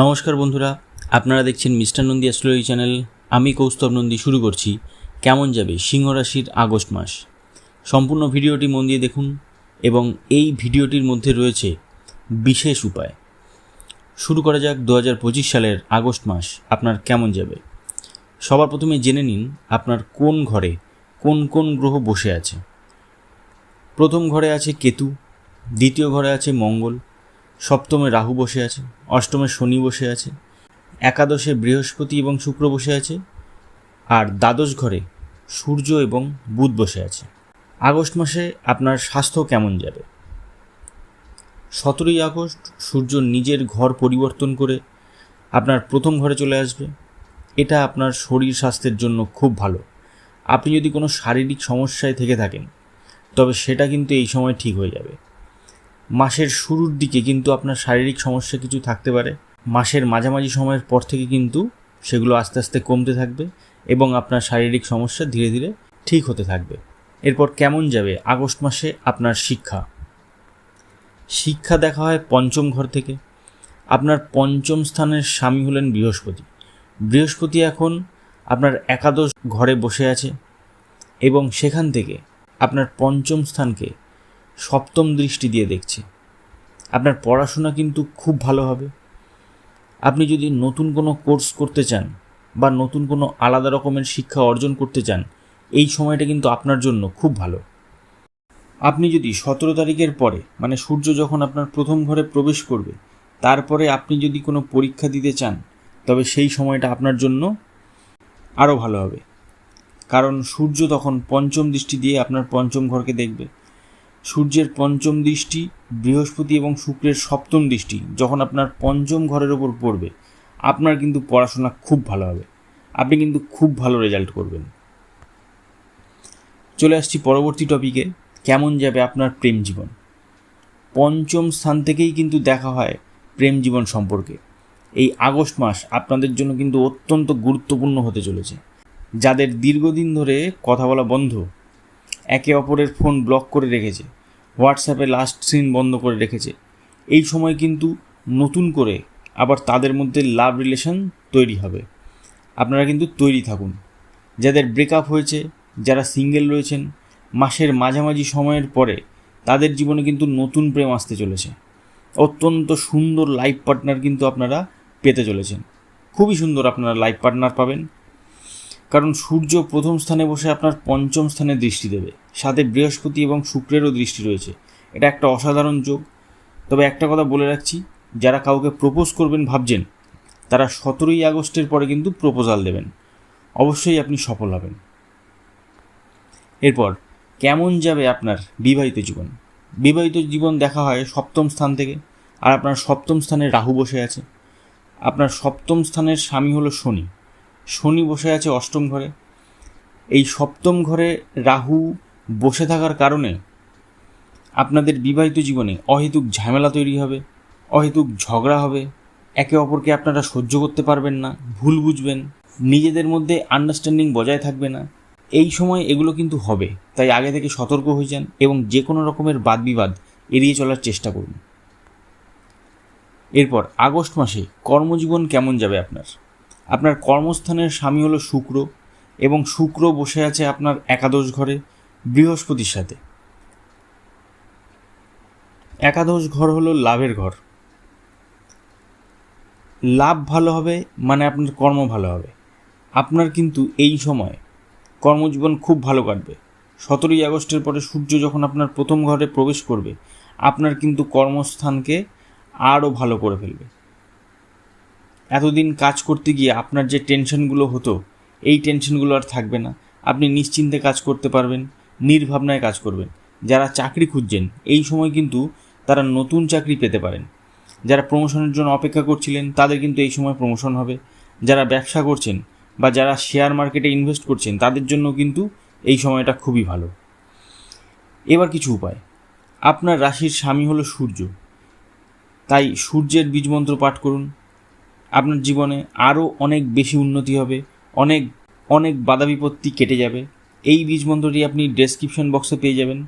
নমস্কার বন্ধুরা, আপনারা দেখছেন মিস্টার নন্দী অ্যাস্ট্রোলজি চ্যানেল। আমি কৌস্তব নন্দী শুরু করছি। কেমন যাবে সিংহ রাশির আগস্ট মাস? সম্পূর্ণ ভিডিওটি মন দিয়ে দেখুন এবং এই ভিডিওটির মধ্যে রয়েছে বিশেষ উপায়। শুরু করা যাক দু হাজার পঁচিশ সালের আগস্ট মাস, আপনার কেমন যাবে? সবার প্রথমে জেনে নিন আপনার কোন ঘরে কোন কোন গ্রহ বসে আছে। প্রথম ঘরে আছে কেতু, দ্বিতীয় ঘরে আছে মঙ্গল সপ্তমে রাহু বসে আছে, অষ্টমে শনি বসে আছে, একাদশে বৃহস্পতি এবং শুক্র বসে আছে, আর দ্বাদশ ঘরে সূর্য এবং বুধ বসে আছে। আগস্ট মাসে আপনার স্বাস্থ্য কেমন যাবে? সতেরোই আগস্ট, সূর্য নিজের ঘর পরিবর্তন করে আপনার প্রথম ঘরে চলে আসবে। এটা আপনার শরীর স্বাস্থ্যের জন্য খুব ভালো। আপনি যদি কোনো শারীরিক সমস্যায় থেকে থাকেন, তবে সেটা কিন্তু এই সময় ঠিক হয়ে যাবে। মাসের শুরুর দিকে কিন্তু আপনার শারীরিক সমস্যা কিছু থাকতে পারে। মাসের মাঝামাঝি সময়ের পর থেকে কিন্তু সেগুলো আস্তে আস্তে কমতে থাকবে এবং আপনার শারীরিক সমস্যা ধীরে ধীরে ঠিক হতে থাকবে। এরপর কেমন যাবে আগস্ট মাসে আপনার শিক্ষা। শিক্ষা দেখা হয় পঞ্চম ঘর থেকে। আপনার পঞ্চম স্থানের স্বামী হলেন বৃহস্পতি। বৃহস্পতি এখন আপনার একাদশ ঘরে বসে আছে এবং সেখান থেকে আপনার পঞ্চম স্থানকে সপ্তম দৃষ্টি দিয়ে দেখছে। আপনার পড়াশোনা কিন্তু খুব ভালো হবে। আপনি যদি নতুন কোনো কোর্স করতে চান বা নতুন কোনো আলাদা রকমের শিক্ষা অর্জন করতে চান, এই সময়টা কিন্তু আপনার জন্য খুব ভালো। আপনি যদি সতেরো তারিখের পরে মানে সূর্য যখন আপনার প্রথম ঘরে প্রবেশ করবে, তারপরে আপনি যদি কোনো পরীক্ষা দিতে চান, তবে সেই সময়টা আপনার জন্য আরও ভালো হবে। কারণ সূর্য তখন পঞ্চম দৃষ্টি দিয়ে আপনার পঞ্চম ঘরকে দেখবে। সূর্যের পঞ্চম দৃষ্টি, বৃহস্পতি এবং শুক্রের সপ্তম দৃষ্টি যখন আপনার পঞ্চম ঘরের ওপর পড়বে, আপনার কিন্তু পড়াশোনা খুব ভালো হবে। আপনি কিন্তু খুব ভালো রেজাল্ট করবেন। চলে আসছি পরবর্তী টপিকে কেমন যাবে আপনার প্রেম জীবন? পঞ্চম স্থান থেকেই কিন্তু দেখা হয় প্রেম জীবন সম্পর্কে। এই আগস্ট মাস আপনাদের জন্য কিন্তু অত্যন্ত গুরুত্বপূর্ণ হতে চলেছে। যাদের দীর্ঘদিন ধরে কথা বলা বন্ধ, একে অপরের ফোন ব্লক করে রেখেছে। হোয়াটসঅ্যাপে লাস্ট সিন বন্ধ করে রেখেছে। এই সময় কিন্তু নতুন করে আবার তাদের মধ্যে লাভ রিলেশন তৈরি হবে। আপনারা কিন্তু তৈরি থাকুন। যাদের ব্রেকআপ হয়েছে, যারা সিঙ্গেল রয়েছেন, মাসের মাঝামাঝি সময়ের পরে তাদের জীবনে কিন্তু নতুন প্রেম আসতে চলেছে। অত্যন্ত সুন্দর লাইফ পার্টনার কিন্তু আপনারা পেতে চলেছেন। খুবই সুন্দর আপনারা লাইফ পার্টনার পাবেন। কারণ সূর্য প্রথম স্থানে বসে আপনার পঞ্চম স্থানে দৃষ্টি দেবে। সাথে বৃহস্পতি এবং শুক্রেরও দৃষ্টি রয়েছে। এটা একটা অসাধারণ যোগ। তবে একটা কথা বলে রাখছি, যারা কাউকে প্রপোজ করবেন ভাবছেন, তারা সতেরোই আগস্টের পরে কিন্তু প্রপোজাল দেবেন। অবশ্যই আপনি সফল হবেন। এরপর, কেমন যাবে আপনার বিবাহিত জীবন? বিবাহিত জীবন দেখা হয় সপ্তম স্থান থেকে, আর আপনার সপ্তম স্থানে রাহু বসে আছে। আপনার সপ্তম স্থানের স্বামী হলো শনি। শনি বসে আছে অষ্টম ঘরে। এই সপ্তম ঘরে রাহু বসে থাকার কারণে আপনাদের বিবাহিত জীবনে অহেতুক ঝামেলা তৈরি হবে, অহেতুক ঝগড়া হবে, একে অপরকে আপনারা সহ্য করতে পারবেন না, ভুল বুঝবেন, নিজেদের মধ্যে আন্ডারস্ট্যান্ডিং বজায় থাকবে না। এই সময় এগুলো কিন্তু হবে, তাই আগে থেকে সতর্ক হয়ে যান এবং যে কোনো রকমের বাদ বিবাদ এড়িয়ে চলার চেষ্টা করুন। এরপর আগস্ট মাসে কর্মজীবন কেমন যাবে আপনার? আপনার কর্মস্থানের স্বামী হলো শুক্র এবং শুক্র বসে আছে আপনার একাদশ ঘরে বৃহস্পতির সাথে। একাদশ ঘর হলো লাভের ঘর। লাভ ভালো হবে মানে আপনার কর্ম ভালো হবে। আপনার কিন্তু এই সময় কর্মজীবন খুব ভালো কাটবে। সতেরোই আগস্টের পরে সূর্য যখন আপনার প্রথম ঘরে প্রবেশ করবে, আপনার কিন্তু কর্মস্থানকে আরও ভালো করে ফেলবে। এতদিন কাজ করতে গিয়ে আপনার যে টেনশনগুলো হতো, এই টেনশনগুলো আর থাকবে না। আপনি নিশ্চিন্তে কাজ করতে পারবেন, নির্ভাবনায় কাজ করবেন। যারা চাকরি খুঁজছেন, এই সময় কিন্তু তারা নতুন চাকরি পেতে পারেন। যারা প্রমোশনের জন্য অপেক্ষা করছিলেন, তাদের কিন্তু এই সময় প্রমোশন হবে। যারা ব্যবসা করছেন বা যারা শেয়ার মার্কেটে ইনভেস্ট করছেন, তাদের জন্য কিন্তু এই সময়টা খুবই ভালো। এবার কিছু উপায়। আপনার রাশির স্বামী হলো সূর্য। তাই সূর্যের বীজমন্ত্র পাঠ করুন। আপনার জীবনে আরও অনেক বেশি উন্নতি হবে, অনেক অনেক বাধা বিপত্তি কেটে যাবে। এই বীজ মন্ত্রটি আপনি ডেসক্রিপশন বক্সে পেয়ে যাবেন।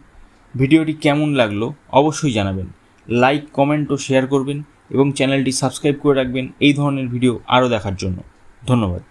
ভিডিওটি কেমন লাগল অবশ্যই জানাবেন। লাইক কমেন্ট ও শেয়ার করবেন এবং চ্যানেলটি সাবস্ক্রাইব করে রাখবেন এই ধরনের ভিডিও আরও দেখার জন্য। ধন্যবাদ।